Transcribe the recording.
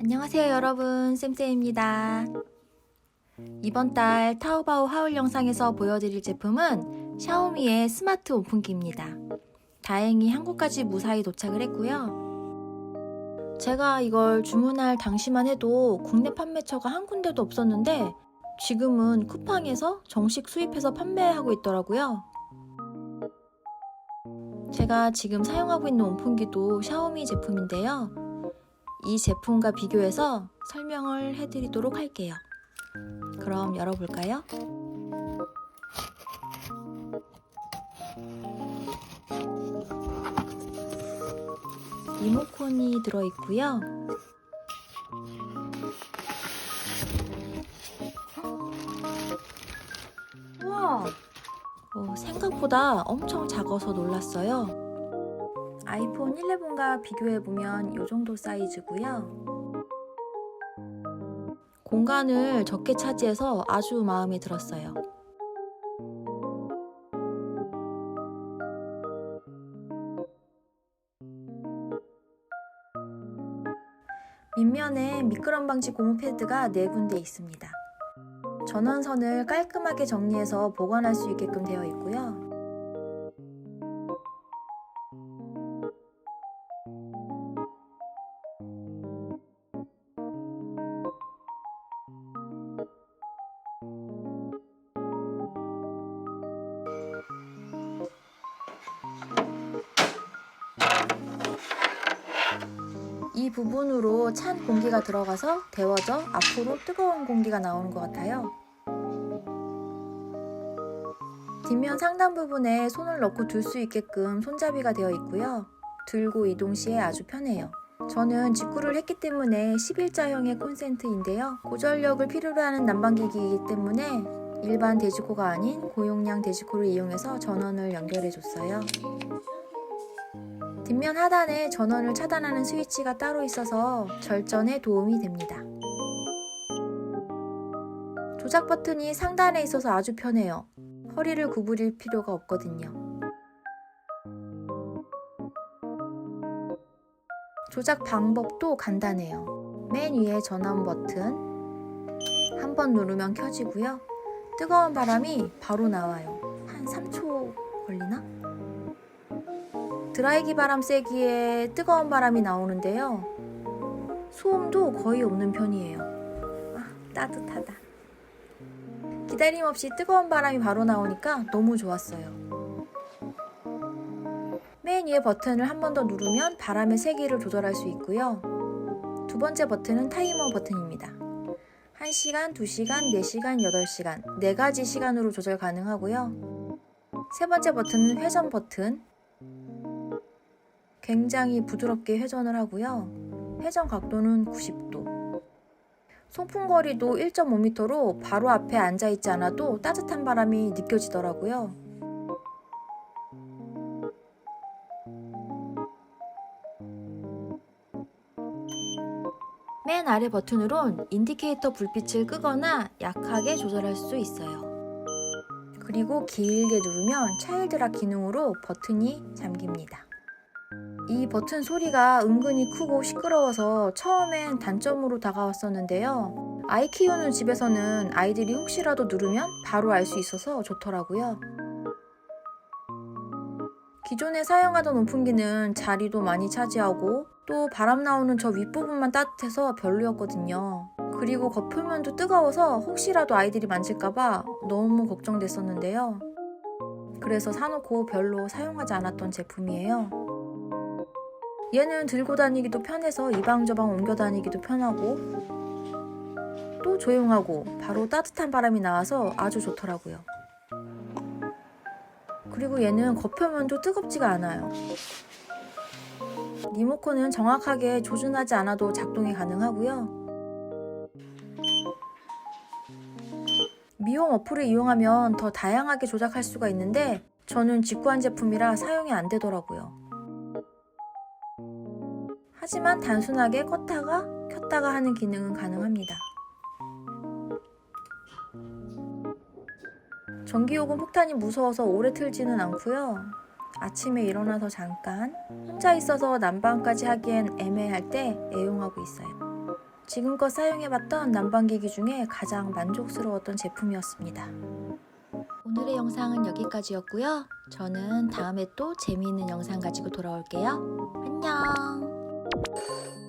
안녕하세요 여러분. 쌤쌤입니다. 이번 달 타오바오 하울 영상에서 보여드릴 제품은 샤오미의 스마트 오픈기입니다. 다행히 한국까지 무사히 도착을 했고요. 제가 이걸 주문할 당시만 해도 국내 판매처가 한 군데도 없었는데 지금은 쿠팡에서 정식 수입해서 판매하고 있더라고요. 제가 지금 사용하고 있는 온풍기도 샤오미 제품인데요 이 제품과 비교해서 설명을 해드리도록 할게요. 그럼 열어볼까요? 리모컨이 들어있고요. 우와! 어, 생각보다 엄청 작아서 놀랐어요. 아이폰 11과 비교해보면 이 정도 사이즈고요. 공간을 적게 차지해서 아주 마음에 들었어요. 밑면에 미끄럼 방지 고무 패드가 4군데 있습니다. 전원선을 깔끔하게 정리해서 보관할 수 있게끔 되어 있고요. 부분으로 찬 공기가 들어가서 데워져 앞으로 뜨거운 공기가 나오는 것 같아요. 뒷면 상단 부분에 손을 넣고 둘수 있게끔 손잡이가 되어 있고요. 들고 이동 시에 아주 편해요. 저는 직구를 했기 때문에 11자형의 콘센트인데요. 고전력을 필요로 하는 난방기기이기 때문에 일반 돼지코가 아닌 고용량 돼지코를 이용해서 전원을 연결해 줬어요. 뒷면 하단에 전원을 차단하는 스위치가 따로 있어서 절전에 도움이 됩니다. 조작 버튼이 상단에 있어서 아주 편해요. 허리를 구부릴 필요가 없거든요. 조작 방법도 간단해요. 맨 위에 전원 버튼 한 번 누르면 켜지고요. 뜨거운 바람이 바로 나와요. 한 3초 걸리나? 드라이기 바람 쐬기에 뜨거운 바람이 나오는데요. 소음도 거의 없는 편이에요. 아, 따뜻하다. 기다림 없이 뜨거운 바람이 바로 나오니까 너무 좋았어요. 맨 위에 버튼을 한 번 더 누르면 바람의 세기를 조절할 수 있고요. 두 번째 버튼은 타이머 버튼입니다. 1시간, 2시간, 4시간, 8시간, 4가지 시간으로 조절 가능하고요. 세 번째 버튼은 회전 버튼, 굉장히 부드럽게 회전을 하고요. 회전 각도는 90도. 송풍거리도 1.5m로 바로 앞에 앉아 있지 않아도 따뜻한 바람이 느껴지더라고요. 맨 아래 버튼으론 인디케이터 불빛을 끄거나 약하게 조절할 수 있어요. 그리고 길게 누르면 차일드락 기능으로 버튼이 잠깁니다. 이 버튼 소리가 은근히 크고 시끄러워서 처음엔 단점으로 다가왔었는데요. 아이 키우는 집에서는 아이들이 혹시라도 누르면 바로 알 수 있어서 좋더라고요. 기존에 사용하던 온풍기는 자리도 많이 차지하고 또 바람 나오는 저 윗부분만 따뜻해서 별로였거든요. 그리고 겉표면도 뜨거워서 혹시라도 아이들이 만질까봐 너무 걱정됐었는데요. 그래서 사놓고 별로 사용하지 않았던 제품이에요. 얘는 들고 다니기도 편해서 이방저방 옮겨 다니기도 편하고 또 조용하고 바로 따뜻한 바람이 나와서 아주 좋더라고요. 그리고 얘는 겉표면도 뜨겁지가 않아요. 리모컨은 정확하게 조준하지 않아도 작동이 가능하고요. 미용 어플을 이용하면 더 다양하게 조작할 수가 있는데 저는 직구한 제품이라 사용이 안 되더라고요. 하지만 단순하게 껐다가 켰다가 하는 기능은 가능합니다. 전기요금 폭탄이 무서워서 오래 틀지는 않고요. 아침에 일어나서 잠깐 혼자 있어서 난방까지 하기엔 애매할 때 애용하고 있어요. 지금껏 사용해봤던 난방기기 중에 가장 만족스러웠던 제품이었습니다. 오늘의 영상은 여기까지였고요. 저는 다음에 또 재미있는 영상 가지고 돌아올게요. 안녕! ん?